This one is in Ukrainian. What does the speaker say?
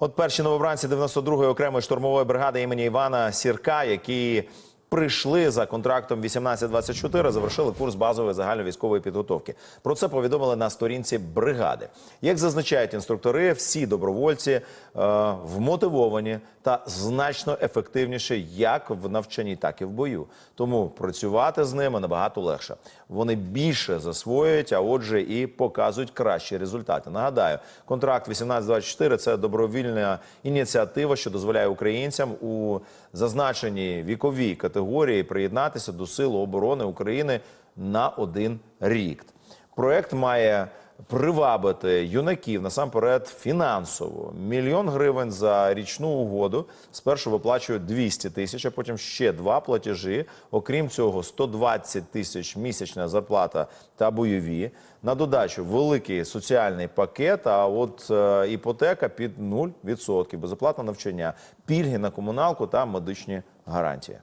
От перші новобранці 92-ї окремої штурмової бригади імені Івана Сірка, які прийшли за контрактом 18-24, завершили курс базової загальновійськової підготовки. Про це повідомили на сторінці бригади. Як зазначають інструктори, всі добровольці е, вмотивовані та значно ефективніше як в навчанні, так і в бою. Тому працювати з ними набагато легше. Вони більше засвоюють, а отже, і показують кращі результати. Нагадаю, контракт 18-24 – це добровільна ініціатива, що дозволяє українцям у зазначеній віковій категорії приєднатися до Сил оборони України на один рік. Проект має привабити юнаків насамперед фінансово. Мільйон гривень за річну угоду. Спершу виплачують 200 тисяч, а потім ще два платежі. Окрім цього, 120 тисяч місячна зарплата та бойові. На додачу великий соціальний пакет. А от е, іпотека під 0%, безоплатне навчання, пільги на комуналку та медичні гарантії.